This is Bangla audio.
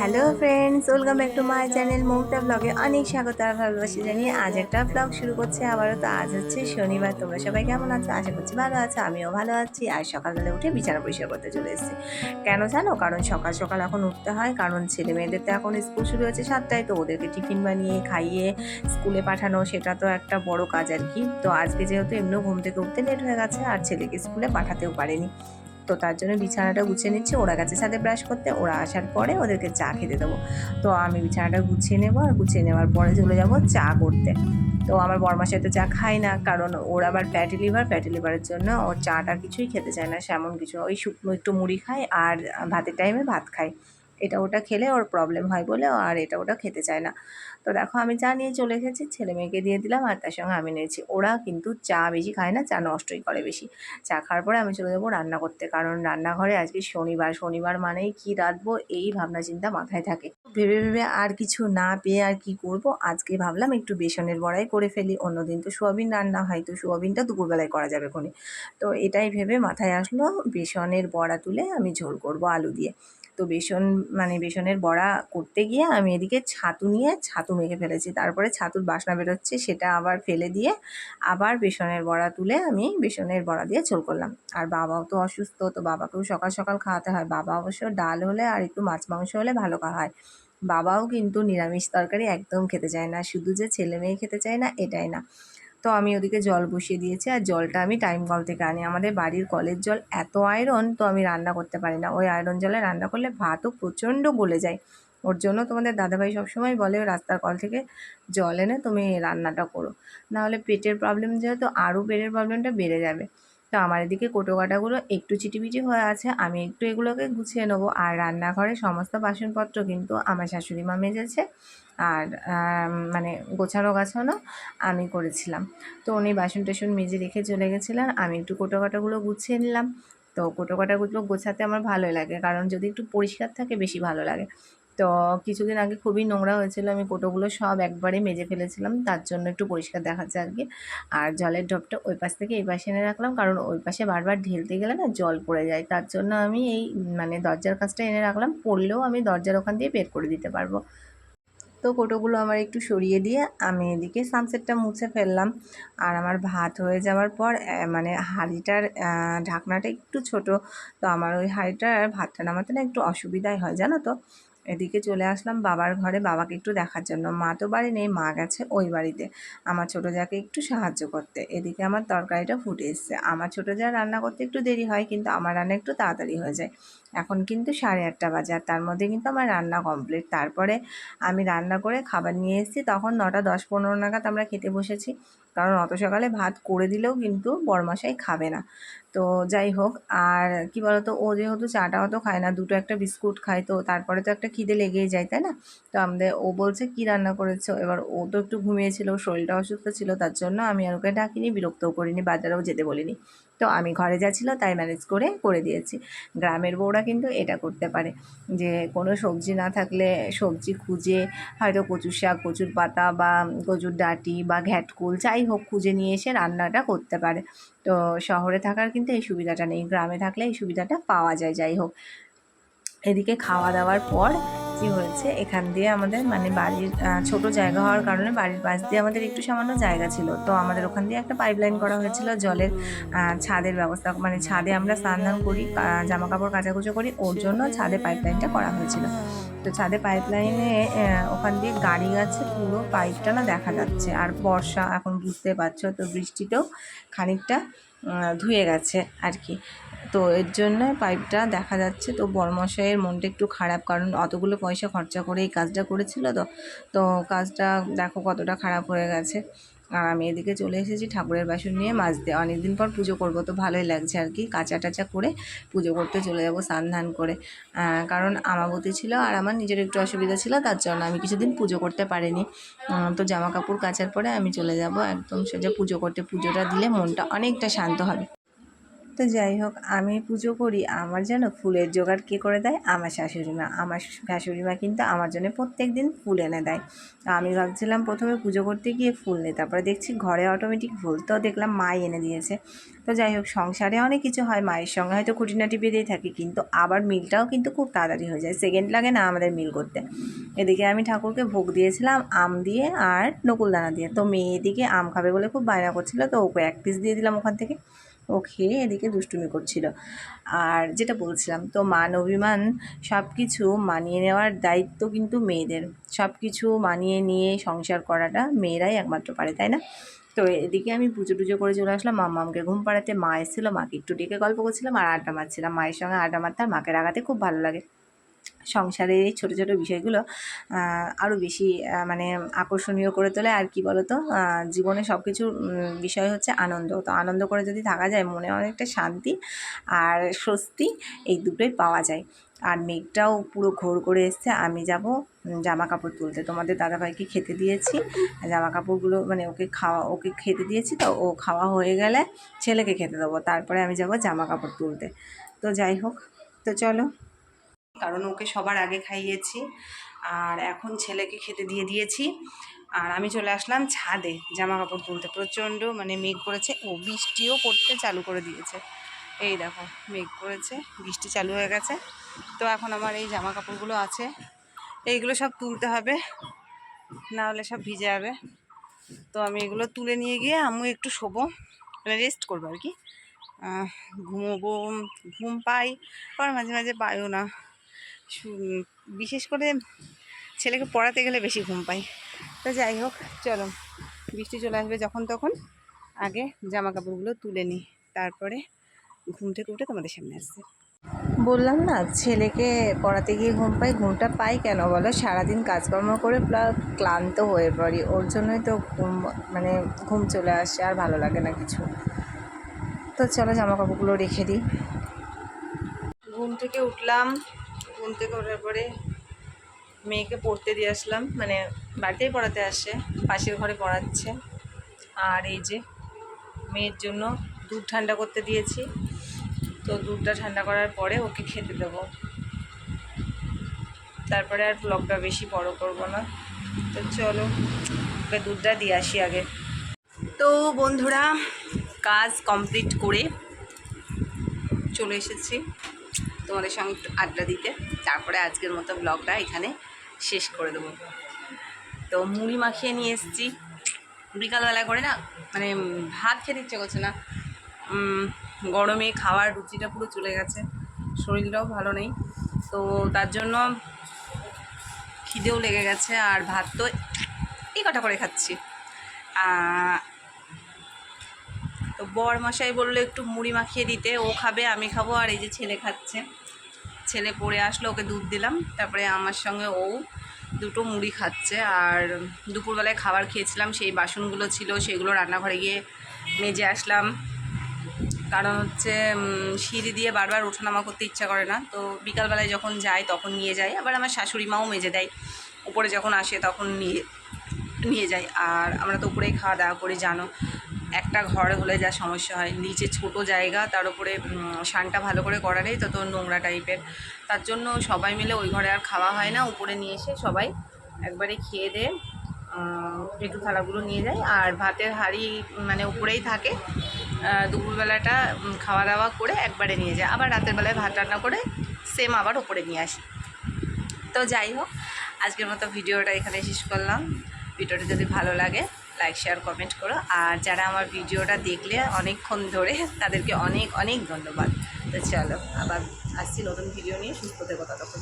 Hello friends, welcome back to my channel Mamata ব্লগে অনেক স্বাগত আর ভালোবাসি জানিয়ে আজ একটা ব্লগ শুরু করছে আবারও। তো আজ হচ্ছে শনিবার, তোমরা সবাই কেমন আছো? আশা করছি ভালো আছো, আমিও ভালো আছি। আর সকালবেলা উঠে বিছানা পরিষ্কার করতে চলে এসেছি। কেন জানো? কারণ সকাল সকাল এখন উঠতে হয়, কারণ ছেলে মেয়েদের তো এখন স্কুল শুরু হচ্ছে সাতটায়, তো ওদেরকে টিফিন বানিয়ে, খাইয়ে, স্কুলে পাঠানো, সেটা তো একটা বড় কাজ আর কি। তো আজকে যেহেতু এমনিও ঘুম থেকে উঠতে লেট হয়ে গেছে, আর ছেলেকে স্কুলে পাঠাতেও পারেনি। তো তার জন্য বিছানাটা গুছিয়ে নিচ্ছি। ওরা গেছে ছাদে ব্রাশ করতে। ওরা আসার পরে ওদেরকে চা খেতে দেবো। তো আমি বিছানাটা গুছিয়ে নেব আর গুছিয়ে নেওয়ার পরে চলে যাব চা করতে। তো আমার বরমাসে তো চা খায় না, কারণ ওর আবার ফ্যাটি লিভার ফ্যাটি লিভারের জন্য ওর চাটা কিছুই খেতে চায় না, সেমন কিছু। ওই শুকনো একটু মুড়ি খায় আর ভাতের টাইমে ভাত খায়। এটা ওটা খেলে ওর প্রবলেম হয় বলে আর এটা ওটা খেতে চায় না। তো দেখো আমি চা নিয়ে চলে এসেছি, ছেলে মেয়েকে দিয়ে দিলাম আর তার সঙ্গে আমি নিয়েছি। ওরা কিন্তু চা বেশি খায় না, চা নষ্টই করে বেশি। চা খাওয়ার পরে আমি চলে যাব রান্না করতে, কারণ রান্নাঘরে আজকে শনিবার শনিবার মানেই কি রাঁধবো এই ভাবনা চিন্তা মাথায় থাকে। ভেবে ভেবে আর কিছু না পেয়ে আর কি করব, আজকে ভাবলাম একটু বেসনের বড়াই করে ফেলি। অন্যদিন তো সোয়াবিন রান্না হয়, তো সোয়াবিনটা দুপুরবেলায় করা যাবে কোনে তো এটাই ভেবে মাথায় আসলো, বেসনের বড়া তুলে আমি ঝোল করব আলু দিয়ে। তো বেসন মানে বেসনের বড়া করতে গিয়ে আমি এদিকে ছাতু নিয়ে ছাতু মেখে ফেলেছি। তারপরে ছাতুর বাসনা বেরোচ্ছে, সেটা আবার ফেলে দিয়ে আবার বেসনের বড়া তুলে আমি বেসনের বড়া দিয়ে ঝোল করলাম। আর বাবাও তো অসুস্থ, তো বাবাকেও সকাল সকাল খাওয়াতে হয়। বাবা অবশ্য ডাল হলে আর একটু মাছ মাংস হলে ভালো খাওয়া হয়। বাবাও কিন্তু নিরামিষ তরকারি একদম খেতে চায় না। শুধু যে ছেলে মেয়ে খেতে চায় না, এটাই না। তো আমি ওদিকে জল বসিয়ে দিয়েছি আর জলটা আমি টাইম কল থেকে আনি। আমাদের বাড়ির কলের জল এত আয়রন তো আমি রান্না করতে পারি না। ওই আয়রন জলে রান্না করলে ভাতও প্রচণ্ড গলে যায়। ওর জন্য তোমাদের দাদাভাই সবসময় বলে, রাস্তার কল থেকে জল এনে তুমি রান্নাটা করো। নাহলে পেটের প্রবলেম যেহেতু আরও পেটের প্রবলেমটা বেড়ে যাবে। তো আমার এদিকে কোটো কাটাগুলো একটু চিটিপিটি হয়ে আছে, আমি একটু এগুলোকে গুছিয়ে নেব। আর রান্নাঘরে সমস্ত বাসনপত্র কিন্তু আমার শাশুড়ি মা মেজেছে আর মানে গোছানো গাছানো আমি করেছিলাম। তো উনি বাসন টাসন মেজে রেখে চলে গেছিলেন, আমি একটু কোটো কাটাগুলো গুছিয়ে নিলাম। তো কোটো কাটাগুলো গোছাতে আমার ভালোই লাগে, কারণ যদি একটু পরিষ্কার থাকে বেশি ভালো লাগে। তো কিছুদিন আগে খুবই নোংরা হয়েছিল, আমি কোটোগুলো সব একবারে মেজে ফেলেছিলাম, তার জন্য একটু পরিষ্কার দেখাচ্ছে আর কি আর জলের ঢপটা ওই পাশ থেকে এই পাশে এনে রাখলাম, কারণ ওই পাশে বারবার ঢেলতে গেলে না জল পড়ে যায়, তার জন্য আমি এই মানে দরজার কাছটা এনে রাখলাম, পড়লেও আমি দরজার ওখান দিয়ে বের করে দিতে পারব। তো কোটোগুলো আমার একটু সরিয়ে দিয়ে আমি এদিকে সানসেটটা মুছে ফেললাম, আর আমার ভাত হয়ে যাওয়ার পর মানে হাঁড়িটার ঢাকনাটা একটু ছোট, তো আমার ওই হাঁড়িটার ভাতটা নামাতে না একটু অসুবিধাই হয়, জানো তো? এদিকে চলে আসলাম বাবার ঘরে বাবাকে একটু দেখার জন্য। মা তো বাড়ি নেই, মা গেছে ওই বাড়িতে। আমার ছোটো যাকে একটু সাহায্য করতে। এদিকে আমার তরকারিটা ফুটে এসছে। আমার ছোটো যা রান্না করতে একটু দেরি হয়, কিন্তু আমার রান্না একটু তাড়াতাড়ি হয়ে যায়। এখন কিন্তু সাড়ে আটটা বাজে, আর তার মধ্যে কিন্তু আমার রান্না কমপ্লিট তারপরে আমি রান্না করে খাবার নিয়ে এসেছি, তখন নটা দশ পনেরো নাগাদ আমরা খেতে বসেছি, কারণ অত সকালে ভাত করে দিলেও কিন্তু বরমাসাই খাবে না। তো যাই হোক, আর কি বলতো, ও যেহেতু চাটা অত খায় না, দুটো একটা বিস্কুট খায়, তো তারপরে তো একটা খিদে লেগেই যায়, তাই না? তো আমাদের, ও বলছে কি রান্না করেছ? এবার ও তো একটু ঘুমিয়েছিল, শরীরটা অসুস্থ ছিল, তার জন্য আমি আর ওকে ডাকিনি, বিরক্তও করিনি, বাজারেও যেতে বলিনি। তো আমি ঘরে যা ছিল তাই ম্যানেজ করে করে দিয়েছি। গ্রামের বউরা কিন্তু এটা করতে পারে। যে কোনো সবজি না থাকলে সবজি খুঁজে হয়তো কচুর শাক, কচুর পাতা বা কচুর ডাঁটি বা ঘ্যাটকুল যাই হোক খুঁজে নিয়ে এসে রান্নাটা করতে পারে। তো শহরে থাকার কিন্তু এই সুবিধাটা নেই, গ্রামে থাকলে এই সুবিধাটা পাওয়া যায় যাই হোক। এদিকে খাওয়া দাওয়ার পর কি হয়েছে? এখান দিয়ে আমাদের মানে বাড়ির ছোট জায়গা হওয়ার কারণে বাড়ির পাশ দিয়ে আমাদের একটু সামান্য জায়গা ছিল। তো আমাদের ওখান দিয়ে একটা পাইপলাইন করা হয়েছিল, জলের ছাদের ব্যবস্থা মানে ছাদে আমরা স্নান ধান করি জামা কাপড় কাচাকুচো করি, ওর জন্য ছাদে পাইপলাইনটা করা হয়েছিল। তো ছাদে পাইপলাইনে ওখান দিয়ে গাড়ি গেছে পুরো পাইপটা না দেখা যাচ্ছে। আর বর্ষা, এখন বুঝতে পারছ, তো বৃষ্টিতেও খানিকটা ধুয়ে গেছে আর কি। তো এর জন্য পাইপটা দেখা যাচ্ছে। তো বড়মশাইয়ের মনটা একটু খারাপ, কারণ অতগুলো পয়সা খরচা করে এই কাজটা করেছিল তো। তো কাজটা দেখো কতটা খারাপ হয়ে গেছে। আর আমি এদিকে চলে এসেছি ঠাকুরের বাসন নিয়ে মাছ দিয়ে অনেকদিন পর পুজো করব তো ভালোই লাগছে আর কি। কাঁচা টাচা করে পুজো করতে চলে যাব স্নান ধান করে। কারণ আমাবতী ছিল আর আমার নিজের একটু অসুবিধা ছিল, তার জন্য আমি কিছুদিন পুজো করতে পারিনি। তো জামা কাপড় কাচার পরে আমি চলে যাব একদম সোজা পুজো করতে। পুজোটা দিলে মনটা অনেকটা শান্ত হবে। তো যাই হোক, আমি পুজো করি, আমার যেন ফুলের জোগাড় কে করে দেয়? আমার শাশুড়ি মা। আমার শাশুড়ি মা কিন্তু আমার জন্য প্রত্যেক দিন ফুল এনে দেয়। তো আমি ভাবছিলাম প্রথমে পুজো করতে গিয়ে ফুল নেই, তারপরে দেখছি ঘরে অটোমেটিক ফুল। তো দেখলাম মাই এনে দিয়েছে। তো যাই হোক, সংসারে অনেক কিছু হয়, মায়ের সঙ্গে হয়তো খুঁটিনাটি বেঁধেই থাকি, কিন্তু আবার মিলটাও কিন্তু খুব তাড়াতাড়ি হয়ে যায়। সেকেন্ড লাগে না আমাদের মিল করতে। এদিকে আমি ঠাকুরকে ভোগ দিয়েছিলাম, আম দিয়ে আর নকুলদানা দিয়ে। তো মেয়ে এদিকে আম খাবে বলে খুব বায়না করছিল, তো ওকে এক পিস দিয়ে দিলাম ওখান থেকে। ও খেয়ে এদিকে দুষ্টুমি করছিল। আর যেটা বলছিলাম, তো মান অভিমান সব কিছু মানিয়ে নেওয়ার দায়িত্ব কিন্তু মেয়েদের। সব কিছু মানিয়ে নিয়ে সংসার করাটা মেয়েরাই একমাত্র পারে, তাই না? তো এদিকে আমি পুজো টুজো করে চলে আসলাম। মা মামকে ঘুম পাড়াতে মা এসেছিল, মাকে একটু ডেকে গল্প করছিলাম আর আড্ডা মারছিলাম। মায়ের সঙ্গে আড্ডা মারতে মাকে রাগাতে খুব ভালো লাগে। সংসারের এই ছোটো ছোটো বিষয়গুলো আরও বেশি মানে আকর্ষণীয় করে তোলে। আর কি বলতো? জীবনে সব কিছুর বিষয় হচ্ছে আনন্দ। তো আনন্দ করে যদি থাকা যায়, মনে অনেকটা শান্তি আর স্বস্তি এই দুটোই পাওয়া যায়। আর মেঘটাও পুরো ঘোর করে এসছে। আমি যাব জামা কাপড় তুলতে। তোমাদের দাদাভাইকে খেতে দিয়েছি। জামা কাপড়গুলো মানে ওকে খাওয়া, ওকে খেতে দিয়েছি তো ও খাওয়া হয়ে গেলে ছেলেকে খেতে দেবো। তারপরে আমি যাব জামা কাপড় তুলতে। তো যাই হোক, তো চলো। কারণ ওকে সবার আগে খাইয়েছি। আর এখন ছেলেকে খেতে দিয়ে দিয়েছি। আর আমি চলে আসলাম ছাদে জামা কাপড় তুলতে। প্রচণ্ড মানে মেঘ করেছে। ও বৃষ্টিও করতে চালু করে দিয়েছে। এই দেখো, মেঘ করেছে, বৃষ্টি চালু হয়ে গেছে। তো এখন আমার এই জামা কাপড়গুলো আছে। এইগুলো সব তুলতে হবে, না হলে সব ভিজে যাবে। তো আমি এগুলো তুলে নিয়ে গিয়ে আমি একটু শোবো মানে রেস্ট করব আর কি। ঘুমোবো, ঘুম পাই, আবার মাঝে মাঝে পাইও না। বিশেষ করে ছেলেকে পড়াতে গেলে বেশি ঘুম পাই তো যাই হোক, চলো। বৃষ্টি চলে আসবে যখন তখন। আগে জামা কাপড়গুলো তুলে নিই। তারপরে ঘুম থেকে উঠে তোমাদের সামনে আসছে। বললাম না, ছেলেকে পড়াতে গিয়ে ঘুম পাই ঘুমটা পাই কেন বলো? সারাদিন কাজকর্ম করে প্লাস ক্লান্ত হয়ে পড়ি। ওর জন্যই তো ঘুম মানে ঘুম চলে আসে, আর ভালো লাগে না কিছু। তো চলো জামা কাপড়গুলো রেখে দিই। ঘুম থেকে উঠলাম ঘুম থেকে ওঠার পরে মেয়েকে পড়তে দিয়ে আসলাম। মানে বাড়িতেই পড়াতে আসে, পাশের ঘরে পড়াচ্ছে। আর এই যে মেয়ের জন্য দুধ ঠান্ডা করতে দিয়েছি। তো দুধটা ঠান্ডা করার পরে ওকে খেতে দেবো। তারপরে আর ব্লগটা বেশি বড় করব না। তো চলো, ওকে দুধটা দিয়ে আসি আগে। তো বন্ধুরা, কাজ কমপ্লিট করে চলে এসেছি। তোমাদের সঙ্গে একটু আড্ডা দিতে। তারপরে আজকের মতো ব্লগটা এখানে শেষ করে দেবো। তো মুড়ি মাখিয়ে নিয়ে এসেছি। বিকালবেলা করে না মানে ভাত খেতে ইচ্ছে করছে না। গরমে খাওয়ার রুচিটা পুরো চলে গেছে। শরীরটাও ভালো নেই। তো তার জন্য খিদেও লেগে গেছে। আর ভাত তো এই কটা করে খাচ্ছি। তো বর মশাই বলল একটু মুড়ি মাখিয়ে দিতে, ও খাবে, আমি খাব, আর এই যে ছেলে খাচ্ছে। ছেলে পড়ে আসলো, ওকে দুধ দিলাম, তারপরে আমার সঙ্গে ও দুটো মুড়ি খাচ্ছে, আর দুপুরবেলায় খাবার খেয়েছিলাম, সেই বাসনগুলো ছিল, সেগুলো রান্নাঘরে গিয়ে মেজে আসলাম। কারণ হচ্ছে সিঁড়ি দিয়ে বারবার ওঠানামা করতে ইচ্ছা করে না, তো বিকালবেলায় যখন যাই তখন নিয়ে যাই আবার আমার শাশুড়ি মাও মেজে দেয়। উপরে যখন আসে তখন নিয়ে নিয়ে যাই আর আমরা তো উপরেই খাওয়া দাওয়া করি, জানো। একটা ঘর হলে যা সমস্যা হয়। নিচে ছোট জায়গা, তার উপরে সানটা ভালো করে করা নেই তত নোংরা টাইপের। তার জন্য সবাই মিলে ওই ঘরে আর খাওয়া হয় না, উপরে নিয়ে এসে সবাই একবারে খেয়ে দিয়ে একটু থালাগুলো নিয়ে যায়। আর ভাতের হাঁড়ি মানে উপরেই থাকে। দুপুরবেলাটা খাওয়া দাওয়া করে একবারে নিয়ে যায়। আবার রাতের বেলায় ভাত রান্না করে সেম আবার উপরে নিয়ে আসি। তো যাই হোক, আজকের মতো ভিডিওটা এখানে শেষ করলাম। ভিডিওটা যদি ভালো লাগে লাইক শেয়ার কমেন্ট করো। আর যারা আমার ভিডিওটা দেখলে অনেকক্ষণ ধরে, তাদেরকে অনেক অনেক ধন্যবাদ। তো চলো, আবার আসছি নতুন ভিডিও নিয়ে সুস্থ দেবো ততক্ষণ।